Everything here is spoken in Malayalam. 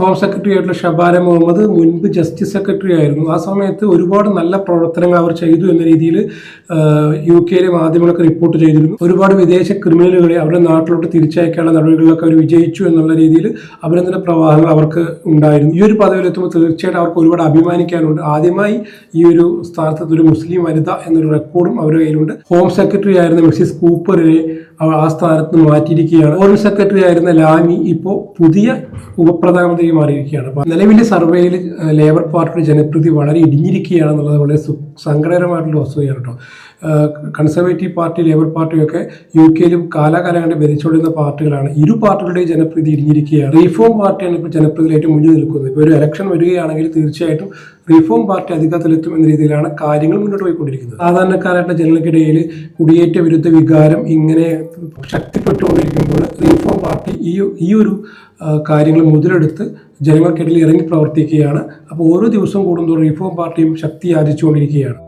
ഹോം സെക്രട്ടറി ആയിട്ടുള്ള ഷബാന മുഹമ്മദ് മുൻപ് ജസ്റ്റിസ് സെക്രട്ടറി ആയിരുന്നു. ആ സമയത്ത് ഒരുപാട് നല്ല പ്രവർത്തനങ്ങൾ അവർ ചെയ്തു എന്ന രീതിയിൽ യു കെയിലെ മാധ്യമങ്ങളൊക്കെ റിപ്പോർട്ട് ചെയ്തിരുന്നു. ഒരുപാട് വിദേശ ക്രിമിനലുകളെ അവരുടെ നാട്ടിലോട്ട് തിരിച്ചയക്കാനുള്ള നടപടികളൊക്കെ അവർ വിജയിച്ചു എന്നുള്ള രീതിയിൽ അഭിനന്ദന പ്രവാഹങ്ങൾ അവർക്ക് ഉണ്ടായിരുന്നു. ഈ ഒരു പദവിയിലെത്തുമ്പോൾ തീർച്ചയായിട്ടും അവർക്ക് ഒരുപാട് അഭിമാനിക്കാനുണ്ട്. ആദ്യമായി ഈ ഒരു സ്ഥാനത്ത് ഒരു മുസ്ലിം വനിത എന്നൊരു റെക്കോർഡും അവരുടെ കയ്യിലുണ്ട്. ഹോം സെക്രട്ടറി ആയിരുന്ന മിസ്സിസ് കൂപ്പറിനെ ആ സ്ഥാനത്ത് മാറ്റിയിരിക്കുകയാണ്. ഫോറിൻ സെക്രട്ടറി ആയിരുന്ന ലാമി ഇപ്പോൾ പുതിയ ഉപപ്രധാനമന്ത്രി മാറിയിരിക്കുകയാണ്. അപ്പൊ നിലവിലെ സർവേയിൽ ലേബർ പാർട്ടിയുടെ ജനപ്രീതി വളരെ ഇടിഞ്ഞിരിക്കുകയാണെന്നുള്ളത് വളരെ സങ്കടകരമായിട്ടുള്ള വസ്തുതയാണ് കേട്ടോ. കൺസർവേറ്റീവ് പാർട്ടി ലേബർ പാർട്ടിയൊക്കെ യു കെയിലും കാലാകാലം കണ്ട് ഭരിച്ചുകൊണ്ടിരുന്ന പാർട്ടികളാണ്. ഇരു പാർട്ടികളുടെയും ജനപ്രീതി ഇടിഞ്ഞിരിക്കുകയാണ്. റീഫോം പാർട്ടിയാണ് ഇപ്പോൾ ജനപ്രീതിയിൽ ഏറ്റവും മുന്നിൽ നിൽക്കുന്നത്. ഇപ്പോൾ ഒരു ഇലക്ഷൻ വരികയാണെങ്കിൽ തീർച്ചയായിട്ടും റീഫോം പാർട്ടി അധികാരത്തിലെത്തും എന്ന രീതിയിലാണ് കാര്യങ്ങൾ മുന്നോട്ട് പോയിക്കൊണ്ടിരിക്കുന്നത്. സാധാരണക്കാരായിട്ടുള്ള ജനങ്ങൾക്കിടയിൽ കുടിയേറ്റ വിരുദ്ധ വികാരം ഇങ്ങനെ ശക്തിപ്പെട്ടുകൊണ്ടിരിക്കുമ്പോൾ റിഫോം പാർട്ടി ഈ ഈ ഒരു കാര്യങ്ങൾ മുതലെടുത്ത് ജനങ്ങൾക്കിടയിൽ ഇറങ്ങി പ്രവർത്തിക്കുകയാണ്. അപ്പോൾ ഓരോ ദിവസം കൂടുന്തോറും റിഫോം പാർട്ടിയും ശക്തി ആർജിച്ചുകൊണ്ടിരിക്കുകയാണ്